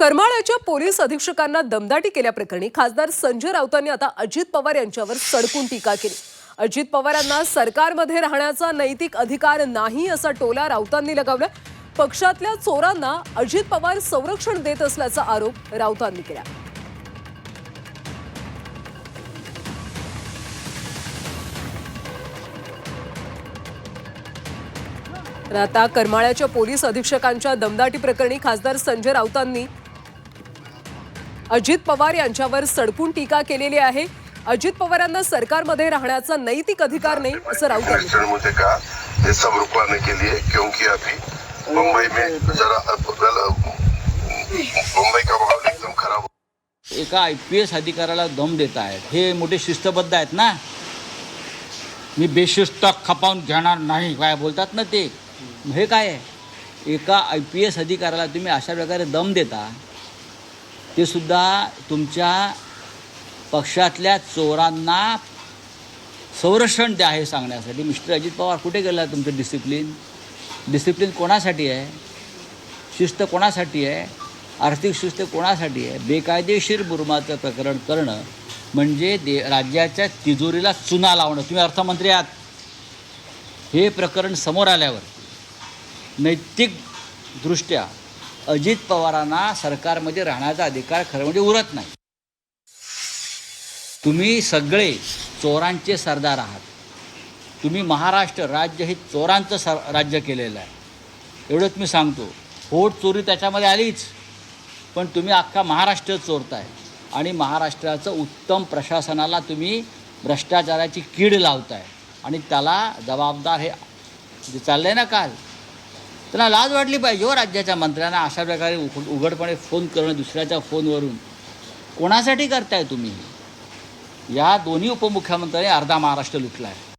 करमाळ्याच्या पोलीस अधीक्षकांना दमदाटी केल्याप्रकरणी खासदार संजय राऊतांनी आता अजित पवार यांच्यावर सडकून टीका केली. अजित पवारांना सरकारमध्ये राहण्याचा नैतिक अधिकार नाही असा टोला राऊतांनी लगावला पक्षातल्या चोरांना अजित पवार संरक्षण देत असल्याचा आरोप राऊतांनी केला. आता करमाळ्याच्या पोलीस अधीक्षकांच्या दमदाटी प्रकरणी खासदार संजय राऊतांनी अजित पवार यांच्यावर सडकून टीका केलेली आहे. अजित पवारांना सरकारमध्ये राहण्याचा नैतिक अधिकार नाही असं राऊत यांनी मिनिस्टर ने मुझे कहा ये सब रुकवाने के लिए क्योंकि अभी मुंबई में जरा वेल, मुंबई का माहौल एकदम खराब हो एका आय पी एस अधिकाऱ्याला दम देत आहेत. हे मोठे शिस्तबद्ध आहेत ना? मी बेशिस्त खपावून घेणार नाही काय बोलतात ना ते? हे काय आहे? एका आय पी एस अधिकाऱ्याला तुम्ही अशा प्रकारे दम देता? ते सुद्धा तुमच्या पक्षातल्या चोरांना संरक्षण द्या हे सांगण्यासाठी. मिस्टर अजित पवार कुठे गेला तुमचं डिसिप्लिन डिसिप्लिन कोणासाठी आहे? शिस्त कोणासाठी आहे? आर्थिक शिस्त कोणासाठी आहे? बेकायदेशीर बुरमाचं प्रकरण करणं म्हणजे दे राज्याच्या तिजोरीला चुना लावणं. तुम्ही अर्थमंत्री आहात. हे प्रकरण समोर आल्यावर नैतिकदृष्ट्या अजित पवारांना सरकारमध्ये राहण्याचा अधिकार खरं म्हणजे उरत नाही. तुम्ही सगळे चोरांचे सरदार आहात. तुम्ही महाराष्ट्र राज्य हे चोरांचं सर राज्य केलेलं आहे. एवढंच मी सांगतो. होट चोरी त्याच्यामध्ये आलीच. पण तुम्ही अख्खा महाराष्ट्र चोरताय. आणि महाराष्ट्राचं उत्तम प्रशासनाला तुम्ही भ्रष्टाचाराची कीड लावताय. आणि त्याला जबाबदार हे जे चाललं आहे ना काल त्यांना लाज वाटली पाहिजे हो राज्याच्या मंत्र्यांना. अशा प्रकारे उघड उघडपणे फोन करणं दुसऱ्याच्या फोनवरून. कोणासाठी करताय तुम्ही या दोन्ही उपमुख्यमंत्र्यांनी अर्धा महाराष्ट्र लुटला आहे